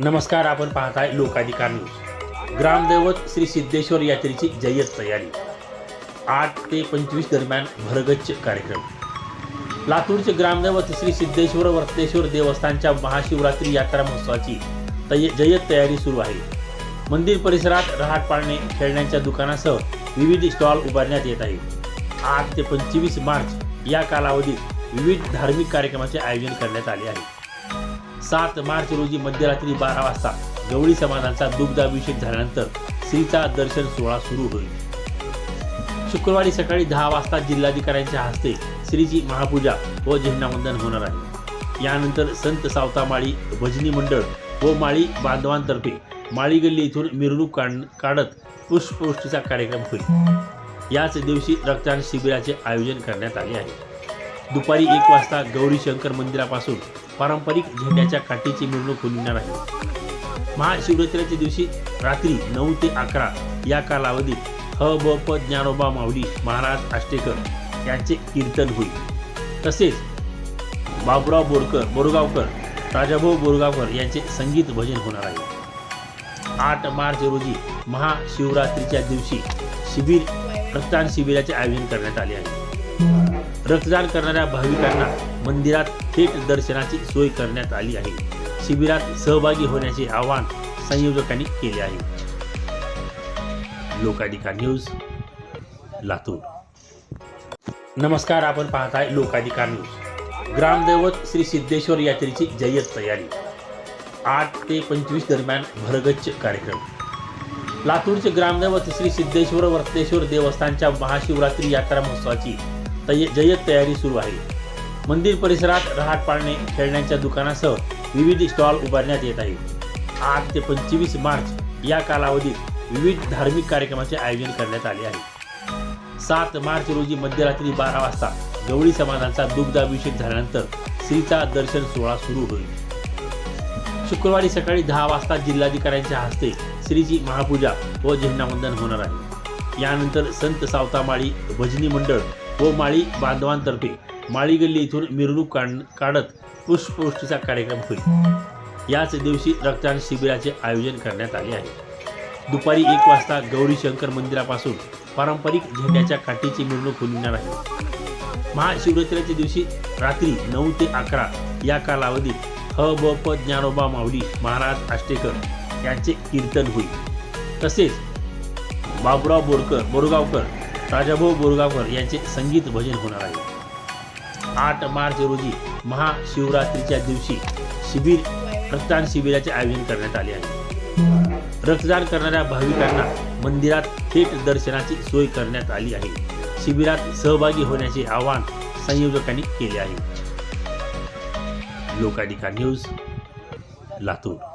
नमस्कार आपण पाहताय लोकाधिकार न्यूज. ग्रामदैवत श्री सिद्धेश्वर यात्रेची जय्यत तयारी. आठ ते पंचवीस दरम्यान भरगच्च कार्यक्रम. लातूरचे ग्रामदैवत श्री सिद्धेश्वर वर्तेश्वर देवस्थानच्या महाशिवरात्री यात्रा महोत्सवाची तय जय्यत तयारी सुरू आहे. मंदिर परिसरात रहाट पाळणे खेळण्यांच्या दुकानासह विविध स्टॉल उभारण्यात येत आहे आठ ते पंचवीस मार्च या कालावधीत विविध धार्मिक कार्यक्रमाचे आयोजन करण्यात आले आहे. सात मार्च रोजी मध्यरात्री बारा वाजता गवळी समाजांचा दुग्धाभिषेक झाल्यानंतर श्रीचा दर्शन सोहळा सुरू होईल. शुक्रवारी सकाळी दहा वाजता जिल्हाधिकाऱ्यांच्या हस्ते श्रीची महापूजा व झेंडावंदन होणार आहे. यानंतर संत सावतामाळी भजनी मंडळ व माळी बांधवांतर्फे माळी गल्ली इथून मिरवणूक काढ काढत पुष्पवृष्टीचा कार्यक्रम होईल. याच दिवशी रक्तदान शिबिराचे आयोजन करण्यात आले आहे. दुपारी एक वाजता गौरी शंकर मंदिरापासून पारंपरिक झेंड्याच्या काठीची मिरवणूक होणार आहे. महाशिवरात्रीच्या दिवशी रात्री नऊ ते अकरा या कालावधीत ह ब प ज्ञानोबा माऊली महाराज आष्टेकर यांचे कीर्तन होईल. तसेच बाबुराव बोरकर बोरगावकर राजाभाऊ बोरगावकर यांचे संगीत भजन होणार आहे. आठ मार्च रोजी महाशिवरात्रीच्या दिवशी शिबिर रक्तदान शिबिराचे आयोजन करण्यात आले आहे. रक्तदान करणाऱ्या भाविकांना मंदिरात थेट दर्शनाची सोय करण्यात आली आहे. शिबिरात सहभागी होण्याचे आवाहन संयोजकांनी केले आहे. लोकाधिकार न्यूज लातूर. नमस्कार आपण पाहताय लोकाधिकार न्यूज. ग्रामदैवत श्री सिद्धेश्वर यात्रेची जय्यत तयारी. आठ ते पंचवीस दरम्यान भरगच्च कार्यक्रम. लातूरचे ग्रामदैवत श्री सिद्धेश्वर वर्तेश्वर देवस्थानच्या महाशिवरात्री यात्रा महोत्सवाची तय जय्यत तयारी सुरू आहे. मंदिर परिसरात रहाट पाळणे खेळण्यांच्या दुकानासह विविध स्टॉल उभारण्यात येत आहे आठ ते पंचवीस मार्च या कालावधीत विविध धार्मिक कार्यक्रमाचे आयोजन करण्यात आले आहे. सात मार्च रोजी मध्यरात्री बारा वाजता गवळी समाजांचा दुग्धाभिषेक झाल्यानंतर श्रीचा दर्शन सोहळा सुरू होईल. शुक्रवारी सकाळी दहा वाजता जिल्हाधिकाऱ्यांच्या हस्ते श्रीची महापूजा व झेंडावंदन होणार आहे. यानंतर संत सावतामाळी भजनी मंडळ व माळी बांधवांतर्फे माळी गल्ली इथून मिरवणूक काढ काढत पुष्पवृष्टीचा कार्यक्रम होईल. याच दिवशी रक्तदान शिबिराचे आयोजन करण्यात आले आहे. दुपारी एक वाजता गौरी शंकर मंदिरापासून पारंपरिक झेंड्याच्या काठीची मिरवणूक होणार आहे. महाशिवरात्रीच्या दिवशी रात्री नऊ ते अकरा या कालावधीत ह ब प ज्ञानोबा माऊली महाराज आष्टेकर यांचे कीर्तन होईल. तसेच बाबुराव बोरकर बोरगावकर राजाभाऊ बोरगावकर यांचे संगीत भजन होणार आहे. आठ मार्च रोजी महाशिवरात्रीच्या दिवशी शिबिर रक्तदान शिबिराचे आयोजन करण्यात आले आहे. रक्तदान करणाऱ्या भाविकांना मंदिरात थेट दर्शनाची सोय करण्यात आली आहे. शिबिरात सहभागी होण्याचे आवाहन संयोजकांनी केले आहे. लोकाधिकार न्यूज लातूर.